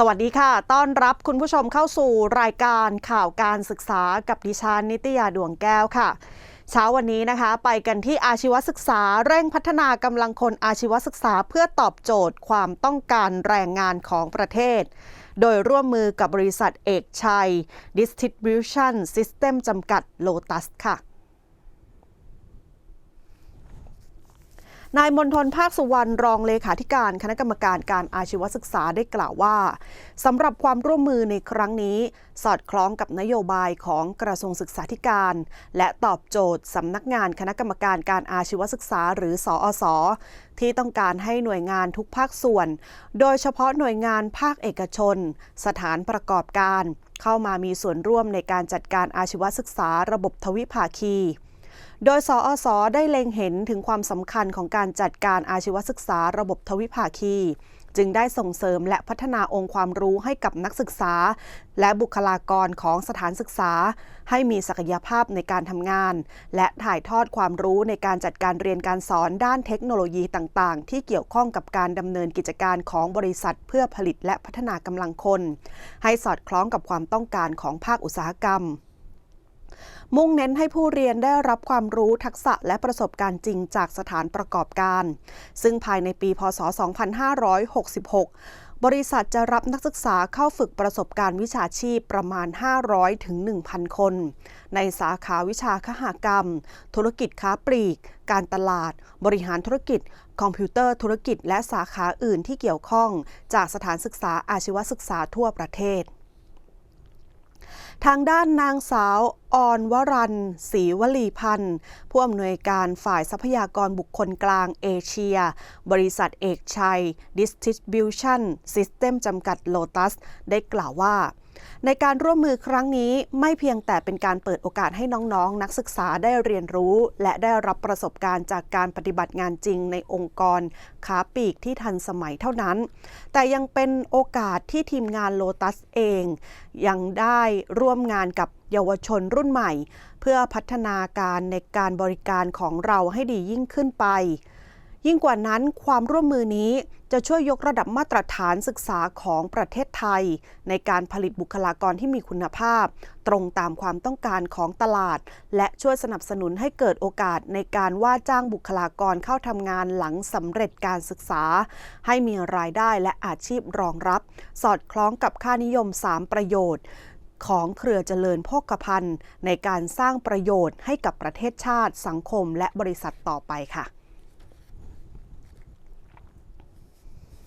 สวัสดีค่ะ ต้อนรับคุณผู้ชมเข้าสู่รายการข่าวการศึกษากับดิฉันนิตยาดวงแก้วค่ะ เช้าวันนี้นะคะ ไปกันที่อาชีวศึกษาเร่งพัฒนากำลังคนอาชีวศึกษาเพื่อตอบโจทย์ความต้องการแรงงานของประเทศ โดยร่วมมือกับบริษัทเอกชัย Distribution System จำกัดโลตัสค่ะ นายมนทนภาคสุวรรณรองเลขาธิการคณะกรรมการการอาชีวศึกษาได้กล่าวว่าสำหรับความร่วมมือในครั้งนี้ สอดคล้องกับนโยบายของกระทรวงศึกษาธิการ และตอบโจทย์สำนักงานคณะกรรมการการอาชีวศึกษาหรือสอสอที่ต้องการให้หน่วยงานทุกภาคส่วน โดยเฉพาะหน่วยงานภาคเอกชน สถานประกอบการ เข้ามามีส่วนร่วมในการจัดการอาชีวศึกษาระบบทวิภาคี โดยสอสอได้เล็งเห็นถึงความสำคัญของการจัดการอาชีวศึกษาระบบทวิภาคี จึงได้ส่งเสริมและพัฒนาองค์ความรู้ให้กับนักศึกษา และบุคลากรของสถานศึกษา ให้มีศักยภาพในการทำงาน และถ่ายทอดความรู้ในการจัดการเรียนการสอนด้านเทคโนโลยีต่างๆ ที่เกี่ยวข้องกับการดำเนินกิจการของบริษัท เพื่อผลิตและพัฒนากำลังคน ให้สอดคล้องกับความต้องการของภาคอุตสาหกรรม มุ่งเน้นให้ผู้เรียนได้รับความรู้ทักษะและประสบการณ์จริงจากสถานประกอบการ ซึ่งภายในปี พศ 2566 บริษัทจะรับนักศึกษาเข้าฝึกประสบการณ์วิชาชีพประมาณ 500ถึง1,000 คน ในสาขาวิชาคหากรรม ธุรกิจค้าปลีก การตลาด บริหารธุรกิจ คอมพิวเตอร์ธุรกิจ และสาขาอื่นที่เกี่ยวข้อง จากสถานศึกษาอาชีวศึกษาทั่วประเทศ ทางด้านนางสาวออนวรันศรีวลีพันธ์ผู้อำนวยการฝ่ายทรัพยากรบุคคลกลางเอเชีย บริษัทเอกชัย Distribution System จำกัดโลตัส ได้กล่าวว่า ในการร่วมมือครั้งนี้ไม่เพียงแต่เป็นการเปิดโอกาสให้น้องๆนนักศึกษาได้เรียนรู้ และได้รับประสบการณ์จากการปฏิบัติงานจริงในองค์กรขาปีกที่ทันสมัยเท่านั้น แต่ยังเป็นโอกาสที่ทีมงานโลตัสเอง ยังได้ร่วมงานกับเยาวชนรุ่นใหม่ เพื่อพัฒนาการในการบริการของเราให้ดียิ่งขึ้นไป ยิ่งกว่านั้นความร่วมมือนี้จะช่วยยกระดับมาตรฐานศึกษาของประเทศไทย ในการผลิตบุคลากรที่มีคุณภาพ ตรงตามความต้องการของตลาด และช่วยสนับสนุนให้เกิดโอกาสในการว่าจ้างบุคลากรเข้าทำงานหลังสำเร็จการศึกษา ให้มีรายได้และอาชีพรองรับ สอดคล้องกับค่านิยม 3 ประโยชน์ของเครือเจริญโภคภัณฑ์ในการสร้างประโยชน์ให้กับประเทศชาติ สังคม และบริษัทต่อไปค่ะ